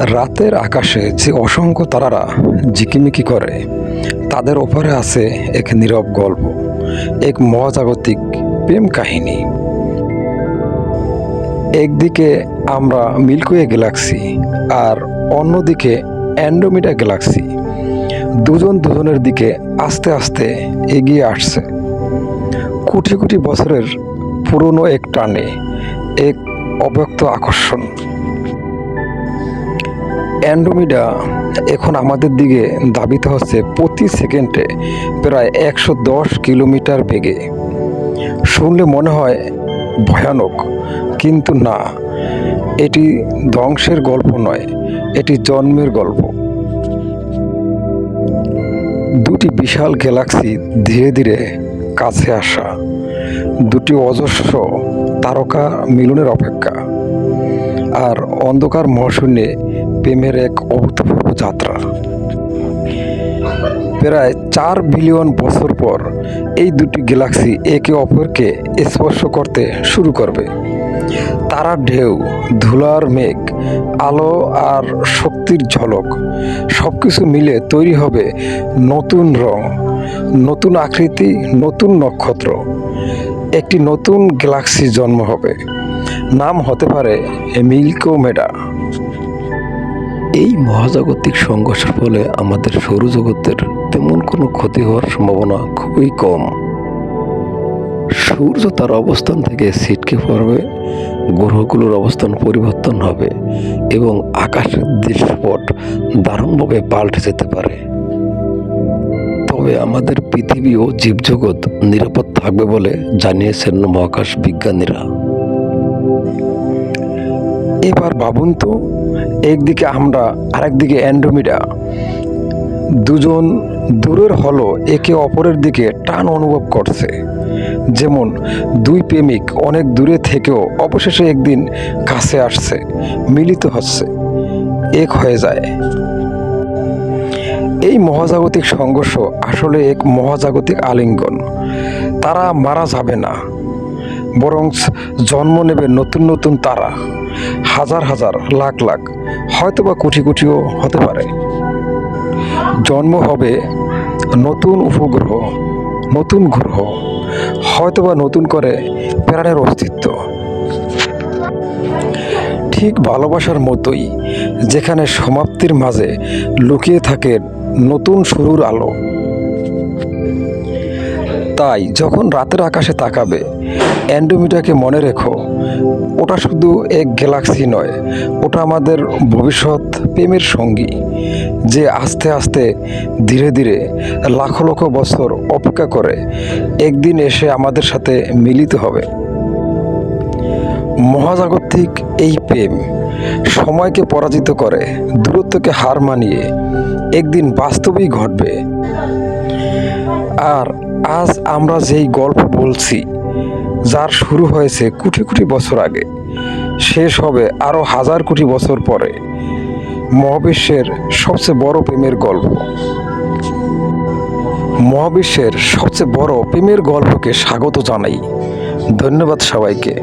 রাতের আকাশে যে অসংখ্য তারারা ঝিকিমিকি করে, তাদের ওপরে আছে এক নীরব গল্প, এক মহাজাগতিক প্রেম কাহিনী। একদিকে আমরা মিল্কওয়ে গ্যালাক্সি আর অন্যদিকে অ্যান্ড্রোমিডা গ্যালাক্সি, দুজন দুজনের দিকে আস্তে আস্তে এগিয়ে আসছে। কোটি কোটি বছরের পুরনো এক টানে, এক অব্যক্ত আকর্ষণ। অ্যান্ড্রোমিডা এখন আমাদের দিকে ধাবিত হচ্ছে প্রতি সেকেন্ডে প্রায় একশো দশ কিলোমিটার বেগে। শুনলে মনে হয় ভয়ানক, কিন্তু না। এটি ধ্বংসের গল্প নয়, এটি জন্মের গল্প। দুটি বিশাল গ্যালাক্সি ধীরে ধীরে কাছে আসা। দুটি অজস্র তারকা মিলনের অপেক্ষা। আর অন্ধকার মহাশূন্যে প্রেমের এক অভূতপূর্ব যাত্রা। প্রায় চার বিলিয়ন বছর পর এই দুটি গ্যালাক্সি একে অপরকে স্পর্শ করতে শুরু করবে। তারার ঢেউ, ধুলার মেঘ, আলো আর শক্তির ঝলক সব কিছু মিলে তৈরি হবে নতুন রং, নতুন আকৃতি, নতুন নক্ষত্র। একটি নতুন গ্যালাক্সি জন্ম হবে। নাম হতে পারে মিল্কোমেডা। এই মহাজাগতিক সংঘর্ষের ফলে আমাদের সৌরজগতের তেমন কোনো ক্ষতি হওয়ার সম্ভাবনা খুবই কম। সূর্য তার অবস্থান থেকে ছিটকে পড়বে, গ্রহগুলোর অবস্থান পরিবর্তন হবে এবং আকাশের দৃশ্যপট দারুণভাবে পাল্টে যেতে পারে। তবে আমাদের পৃথিবী ও জীবজগৎ নিরাপদ থাকবে বলে জানিয়েছেন মহাকাশ বিজ্ঞানীরা। এবার ভাবুন তো, একদিকে আমরা, আরেকদিকে অ্যান্ড্রোমিডা। দুজন দূরের হলো একে অপরের দিকে টান অনুভব করছে। যেমন, দুই প্রেমিক অনেক দূরে থেকেও অবশেষে একদিন কাছে আসছে, মিলিত হচ্ছে, এক হয়ে যায়। এই মহাজাগতিক সংঘর্ষ আসলে এক মহাজাগতিক আলিঙ্গন। তারা মারা যাবে না, বরং জন্ম নেবে নতুন নতুন তারা। হাজার হাজার লাখ লাখ হয়তো বা কোটি কোটিও হতে পারে। জন্ম হবে নতুন উপগ্রহ, নতুন গ্রহ, হয়তোবা নতুন করে প্রাণের অস্তিত্ব। ঠিক ভালোবাসার মতোই যেখানে সমাপ্তির মাঝে লুকিয়ে থাকে নতুন শুরুর আলো। তাই যখন রাতের আকাশে তাকাবে অ্যান্ডোমিটাকে মনে রেখো, ওটা শুধু এক গ্যালাক্সি নয়, ওটা আমাদের ভবিষ্যৎ প্রেমের সঙ্গী, যে আস্তে আস্তে ধীরে ধীরে লাখো লক্ষ বছর অপেক্ষা করে একদিন এসে আমাদের সাথে মিলিত হবে। মহাজাগতিক এই প্রেম সময়কে পরাজিত করে, দূরত্বকে হার মানিয়ে একদিন বাস্তবেই ঘটবে। আর আজ আমরা যেই গল্প বলছি যার শুরু হয়েছে কোটি কোটি বছর আগে, শেষ হবে আরও হাজার কোটি বছর পরে। মহাবিশ্বের সবচেয়ে বড় প্রেমের গল্প। মহাবিশ্বের সবচেয়ে বড় প্রেমের গল্পকে স্বাগত জানাই। ধন্যবাদ সবাইকে।